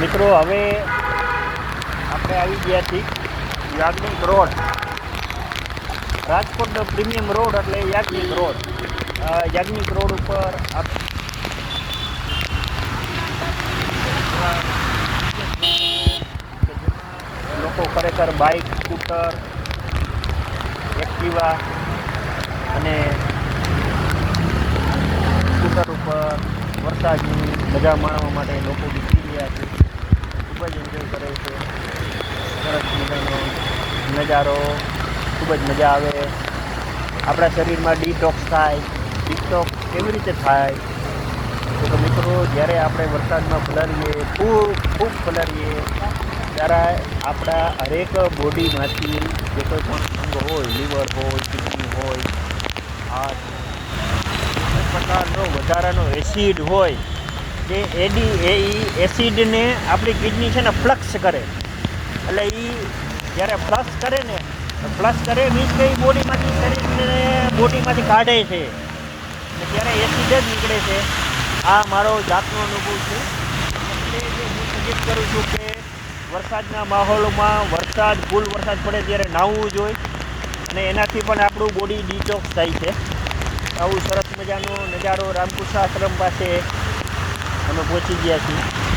મિત્રો, હવે આપણે આવી ગયા છીએ યાજ્ઞિક રોડ. રાજકોટનો પ્રીમિયમ રોડ એટલે યાજ્ઞિક રોડ. યાજ્ઞિક રોડ ઉપર લોકો ખરેખર બાઇક સ્કૂટર એક્ટિવા અને સ્કૂટર ઉપર વરસાદની મજા માણવા માટે લોકો નીકળી રહ્યા છે ખૂબ જ એન્જોય કરે છે સરસ મજાનો નજારો, ખૂબ જ મજા આવે. આપણા શરીરમાં ડિટોક્સ થાય ડિટોક્સ કેવી રીતે થાય? તો મિત્રો, જ્યારે આપણે વરસાદમાં પલળીએ, ખૂબ ખૂબ પલળીએ, ત્યારે આપણા હરેક બોડીમાંથી જે કોઈ પણ અંગ હોય લીવર હોય કિડની હોય હાર્ટ કોઈ પ્રકારનો વધારાનો એસિડ હોય કે એડી એ એસિડને આપણી કિડની છે ને ફ્લક્સ કરે. એટલે એ જ્યારે ફ્લશ કરે ને ફ્લશ કરે મીન્સ કે બોડીમાંથી શરીરને બોડીમાંથી કાઢે છે. ત્યારે એસિડ જ નીકળે છે. આ મારો જાતનો અનુભવ છે. એટલે જે હું સજેસ્ટ કરું છું કે વરસાદના માહોલમાં વરસાદ ફૂલ વરસાદ પડે ત્યારે નાહવું જોઈએ અને એનાથી પણ આપણું બોડી ડિટોક્સ થાય છે. આવું સરસ મજાનો નજારો રામકૃષ્ણ આશ્રમ પાસે અમે પહોંચી ગયા છીએ.